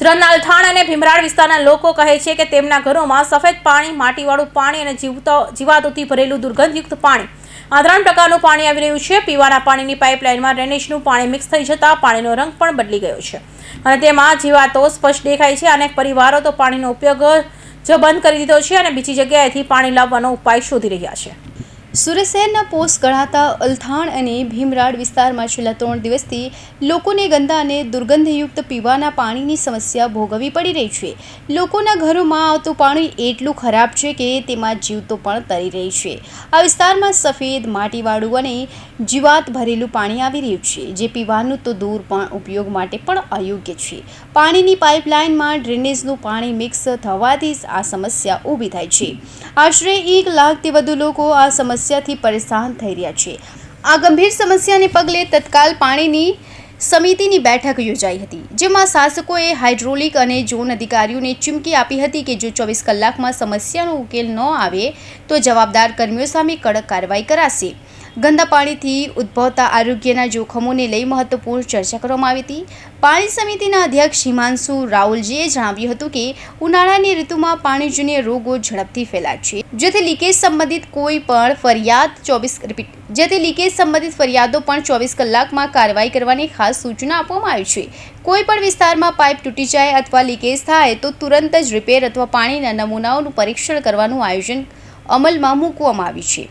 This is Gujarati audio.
સુરતના અલથાણ અને ભીમરાડ વિસ્તારના લોકો કહે છે કે તેમના ઘરોમાં સફેદ પાણી, માટીવાળું પાણી અને જીવતો, જીવાતોથી ભરેલું દુર્ગંધયુક્ત પાણી. આ ત્રણ પ્રકારનું પાણી આવી રહ્યું છે. પીવાના પાણીની પાઇપલાઇનમાં ડ્રેનેજનું પાણી મિક્સ થઈ જતાં પાણીનો રંગ પણ બદલી ગયો છે. અને તેમાં જીવાતો સ્પષ્ટ દેખાય છે. અનેક પરિવારો તો પાણીનો ઉપયોગ જ બંધ કરી દીધો છે અને બીજી જગ્યાએથી પાણી લાવવાનો ઉપાય શોધી રહ્યા છે. સુરત શહેરના પોસ્ટ ગણાતા અલથાણ અને ભીમરાડ વિસ્તારમાં છેલ્લા ત્રણ દિવસથી લોકોને ગંદા અને દુર્ગંધયુક્ત પીવાના પાણીની સમસ્યા ભોગવવી પડી રહી છે. લોકોના ઘરોમાં આવતું પાણી એટલું ખરાબ છે કે તેમાં જીવતો પણ તરી રહી છે. આ વિસ્તારમાં સફેદ માટીવાળું અને જીવાત ભરેલું પાણી આવી રહ્યું છે, જે પીવાનું તો દૂર પણ ઉપયોગ માટે પણ અયોગ્ય છે. પાણીની પાઇપલાઇનમાં ડ્રેનેજનું પાણી મિક્સ થવાથી આ સમસ્યા ઊભી થાય છે. આશરે એક લાખથી વધુ લોકો આ સમસ્યાથી પરેશાન થઈ રહ્યા છે. આ ગંભીર સમસ્યાને પગલે તત્કાલ પાણીની સમિતિની બેઠક યોજાઈ હતી, જેમાં શાસકોએ હાઇડ્રોલિક અને ઝોન અધિકારીઓને ચીમકી આપી હતી કે જો ચોવીસ કલાકમાં સમસ્યાનો ઉકેલ ન આવે, તો જવાબદાર કર્મીઓ સામે કડક કાર્યવાહી કરાશે. ગંદા પાણીથી ઉદ્ભવતા આરોગ્યના જોખમોને લઈ મહત્વપૂર્ણ ચર્ચા કરવામાં આવી હતી. પાણી સમિતિના અધ્યક્ષ હિમાંશુ રાહુલજીએ જણાવ્યું હતું કે, ઉનાળાની ઋતુમાં પાણીજન્ય રોગો ઝડપથી ફેલાય છે. જેથી લીકેજ સંબંધિત કોઈ પણ ફરિયાદ ચોવીસ રિપીટ, જેથી લીકેજ સંબંધિત ફરિયાદો પણ ચોવીસ કલાકમાં કાર્યવાહી કરવાની ખાસ સૂચના આપવામાં આવી છે. કોઈ પણ વિસ્તારમાં પાઇપ તૂટી જાય અથવા લીકેજ થાય તો તુરંત જ રિપેર અથવા પાણીના નમૂનાઓનું પરીક્ષણ કરવાનું આયોજન અમલમાં મૂકવામાં આવ્યું છે.